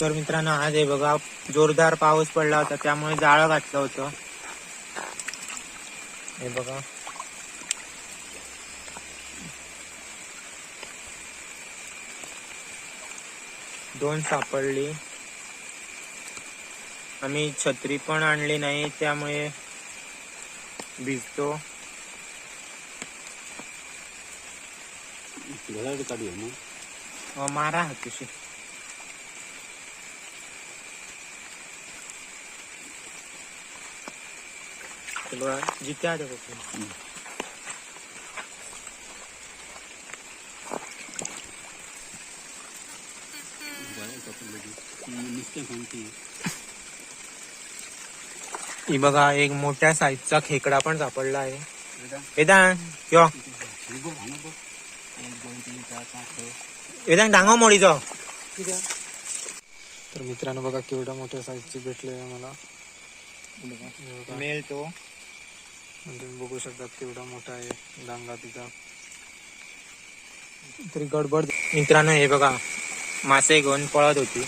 तर मित्रांनो आज हे बघा जोरदार पाऊस पडला होता त्यामुळे जाळं घातलं होतं. हे बघा. दोन सापडली. आम्ही छत्री पण आणली नाही त्यामुळे भिजतो. मारा हातूशी. बघा ही एक मोठ्या साईजचा खेकडा पण सापडला आहे. वेदांत यो. बघ ना बघ एक दोन तीन चार पाच सहा वेदांत डांगो मोडीचो तर मित्रांनो बघा केवढ्या मोठ्या साईजची भेटले आम्हाला. बघा. मेल तो. तुम्ही बघू शकता केवढा मोठा आहे डांगा तिचा. तरी गडबड. मित्रांनो हे बघा. मासे घेऊन पळत होती.